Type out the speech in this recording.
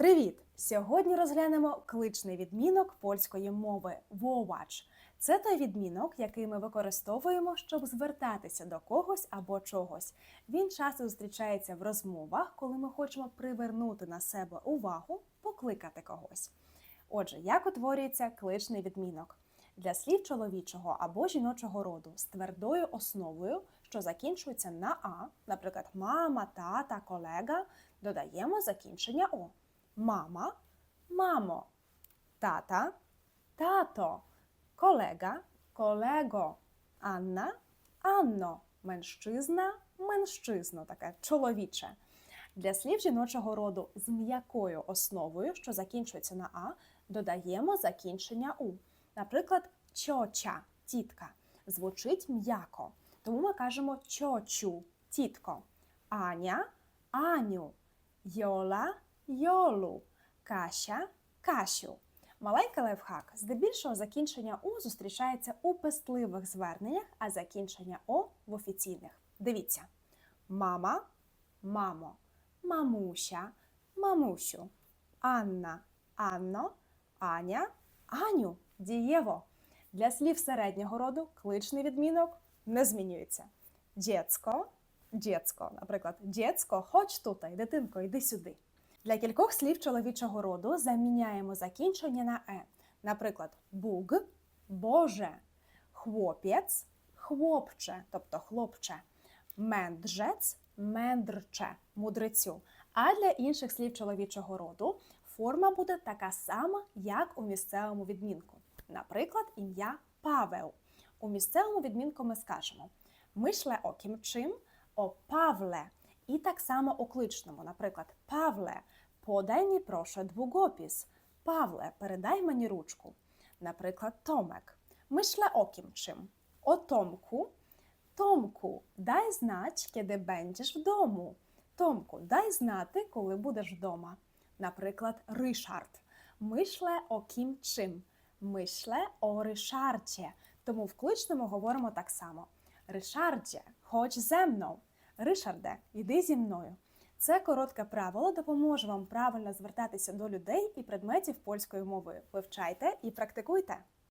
Привіт! Сьогодні розглянемо кличний відмінок польської мови «wołacz». Це той відмінок, який ми використовуємо, щоб звертатися до когось або чогось. Він часто зустрічається в розмовах, коли ми хочемо привернути на себе увагу, покликати когось. Отже, як утворюється кличний відмінок? Для слів чоловічого або жіночого роду з твердою основою, що закінчується на а, наприклад, мама, тата, колега, додаємо закінчення о. Мама, мамо, тата, тато, колега, колего, Анна, Анно, меншчизна, меншчизно, таке чоловіче. Для слів жіночого роду з м'якою основою, що закінчується на а, додаємо закінчення у. Наприклад, чоча, тітка, звучить м'яко. Тому ми кажемо чочу, тітко. Аня, Аню, Йола, Йолу, Кася, Касю. Маленький лайфхак. Здебільшого закінчення У зустрічається у пестливих зверненнях, а закінчення О в офіційних. Дивіться: мама, мамо, мамуся, мамусю, Анна, Анно, Аня, Аню, дієво. Для слів середнього роду кличний відмінок не змінюється. Дєцко, дєцко, наприклад, дєцко, хоч тут, дитинко, йди сюди. Для кількох слів чоловічого роду заміняємо закінчення на е. Наприклад, буг, боже, хлопець, хлопче, тобто хлопче, менджець, мендрче, мудрецю. А для інших слів чоловічого роду форма буде така сама, як у місцевому відмінку. Наприклад, ім'я Павел. У місцевому відмінку ми скажемо мишле оким чим, о Павле. І так само у кличному, наприклад, Павле, подай мені прошу двугопіс. Павле, передай мені ручку. Наприклад, Томек. Мишле оким чим. О Томку. Томку, дай знать, kiedy będziesz дому. Томку, дай знати, коли будеш вдома. Наприклад, Ришард. О ким чим. Мишле о Ришарді. Тому в кличному говоримо так само: Ришарdzie, хоч ze мною. Ришарде, іди зі мною. Це коротке правило допоможе вам правильно звертатися до людей і предметів польською мовою. Вивчайте і практикуйте.